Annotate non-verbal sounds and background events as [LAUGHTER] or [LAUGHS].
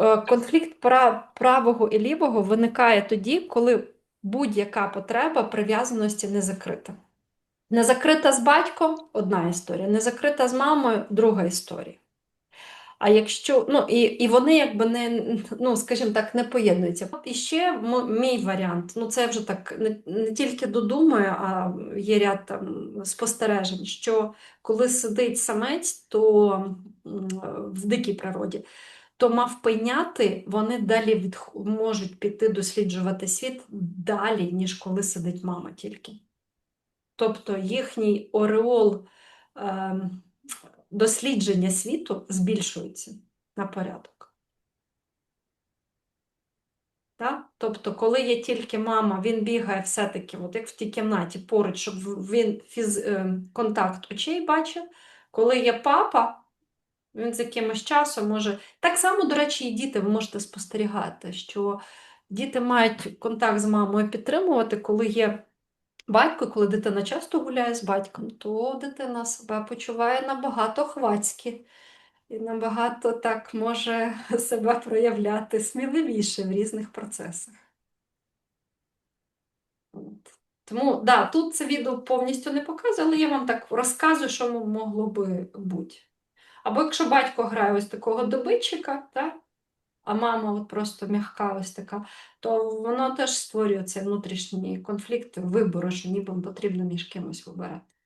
е, конфлікт правого і лівого виникає тоді, коли будь-яка потреба прив'язаності не закрита. Не закрита з батьком одна історія, не закрита з мамою друга історія. А якщо, ну, і, і вони якби не, ну, скажімо так, не поєднуються. І ще мій варіант, ну це вже так не, не тільки додумаю, а є ряд там спостережень, що коли сидить самець, то в дикій природі, то мавпеняти вони далі від, можуть піти досліджувати світ далі, ніж коли сидить мама тільки. Тобто їхній ореол ем, дослідження світу збільшується на порядок. Так? Тобто, коли є тільки мама, він бігає все-таки, от як в тій кімнаті поруч, щоб він фіз, е, контакт очей бачив. Коли є папа, він з якимось часом може. Так само, до речі, і діти ви можете спостерігати, що діти мають контакт з мамою підтримувати, коли є батько, коли дитина часто гуляє з батьком, то дитина себе почуває набагато хвацьки і набагато так може [LAUGHS] себе проявляти сміливіше в різних процесах. Тому, да, тут це відео повністю не показує, але я вам так розказую, що могло би бути. Або якщо батько грає ось такого добитчика, та, а мама от просто м'яка ось така, то воно теж створює цей внутрішній конфлікт вибору, що ніби потрібно між кимось вибирати.